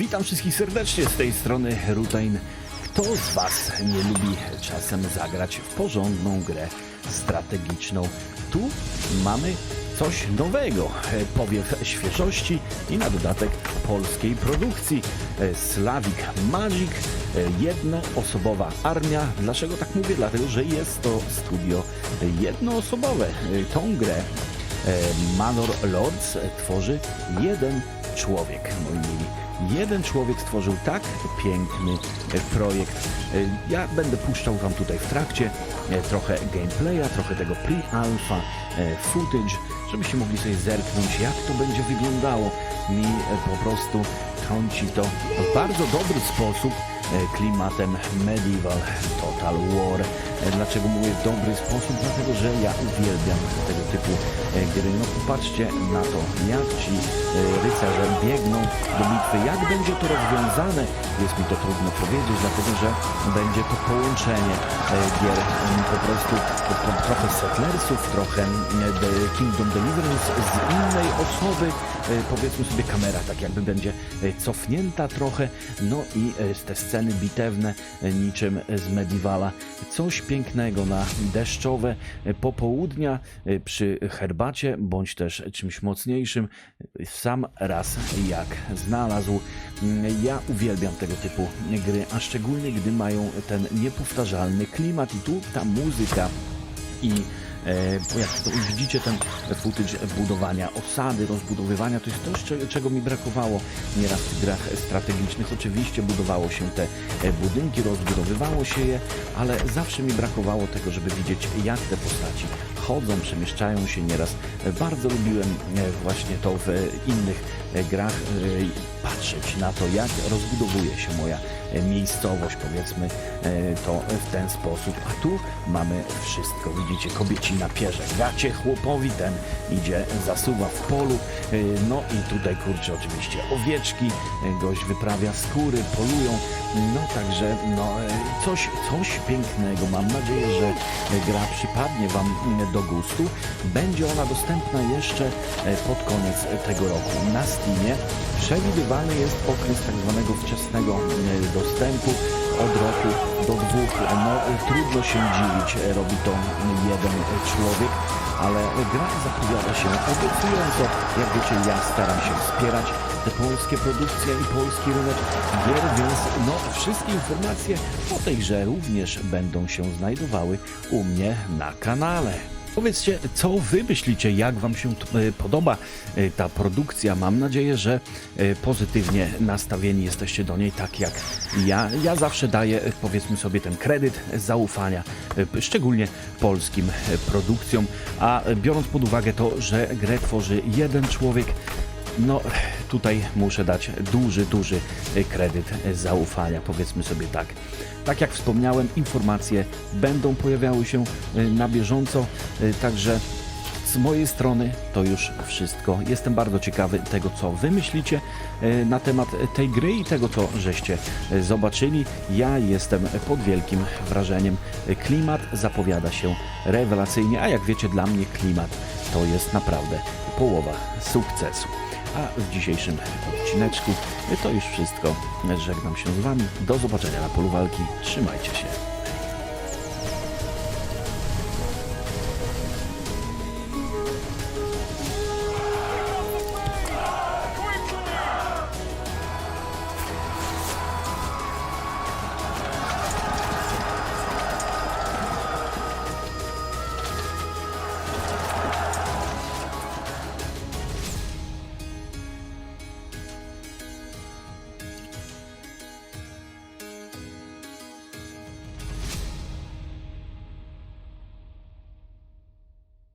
Witam wszystkich serdecznie z tej strony Rutain. Kto z Was nie lubi czasem zagrać w porządną grę strategiczną? Tu mamy coś nowego, powiew świeżości i na dodatek polskiej produkcji. Slavic Magic, jednoosobowa armia. Dlaczego tak mówię? Dlatego, że jest to studio jednoosobowe. Tą grę e, Manor Lords tworzy jeden człowiek, moi mili. Jeden człowiek stworzył tak piękny e, projekt. E, Ja będę puszczał Wam tutaj w trakcie e, trochę gameplaya, trochę tego pre-alpha footage, żebyście mogli sobie zerknąć, jak to będzie wyglądało. Mi po prostu trąci to w bardzo dobry sposób klimatem Medieval Total War. E, Dlaczego mówię w dobry sposób? Dlatego, że ja uwielbiam tego typu e, gry. No popatrzcie na to, jak ci e, rycerze biegną do bitwy. Jak będzie to rozwiązane? Jest mi to trudno powiedzieć, dlatego, że będzie to połączenie gier m, po prostu trochę Settlersów, trochę m, The Kingdom Deliverance z innej osoby. Powiedzmy sobie kamera tak jakby będzie cofnięta trochę. No i te sceny bitewne niczym z Medievala. Coś pięknego na deszczowe popołudnia e, przy herbacie, bądź też czymś mocniejszym. Sam raz jak znalazł. Mm, Ja uwielbiam tego typu gry, a szczególnie gdy mają ten niepowtarzalny klimat i tu ta muzyka i bo jak to widzicie ten footage budowania osady, rozbudowywania, to jest coś, cze- czego mi brakowało nieraz w grach strategicznych. Oczywiście budowało się te e, budynki, rozbudowywało się je, ale zawsze mi brakowało tego, żeby widzieć jak te postaci chodzą, przemieszczają się nieraz. Bardzo lubiłem e, właśnie to w innych e, grach, e, patrzeć na to, jak rozbudowuje się moja miejscowość, powiedzmy to w ten sposób. A tu mamy wszystko. Widzicie, kobieci na pierze, gacie chłopowi, ten idzie, zasuwa w polu. No i tutaj, kurczę, oczywiście owieczki, gość wyprawia skóry, polują. No także, no coś, coś pięknego. Mam nadzieję, że gra przypadnie Wam mm, do gustu. Będzie ona dostępna jeszcze e, pod koniec tego roku na Steamie. Przewidywany jest okres tak zwanego wczesnego e, dostępu od roku do dwóch. No e, trudno się dziwić, robi to jeden człowiek, ale gra zapowiada się obiecująco. Jak wiecie, ja staram się wspierać te polskie produkcje i polski rynek gier, więc no wszystkie informacje o tej grze również będą się znajdowały u mnie na kanale. Powiedzcie, co wy myślicie, jak wam się e, podoba e, ta produkcja? Mam nadzieję, że e, pozytywnie nastawieni jesteście do niej, tak jak ja. Ja zawsze daję, powiedzmy sobie, ten kredyt zaufania, szczególnie polskim produkcjom, a biorąc pod uwagę to, że grę tworzy jeden człowiek, no, tutaj muszę dać duży, duży kredyt zaufania, powiedzmy sobie tak. Tak jak wspomniałem, informacje będą pojawiały się e, na bieżąco, e, także z mojej strony to już wszystko. Jestem bardzo ciekawy tego, co wy myślicie e, na temat tej gry i tego, co żeście zobaczyli. Ja jestem pod wielkim wrażeniem. Klimat zapowiada się rewelacyjnie, a jak wiecie, dla mnie klimat to jest naprawdę połowa sukcesu. A w dzisiejszym odcineczku to już wszystko. Żegnam się z Wami. Do zobaczenia na polu walki. Trzymajcie się.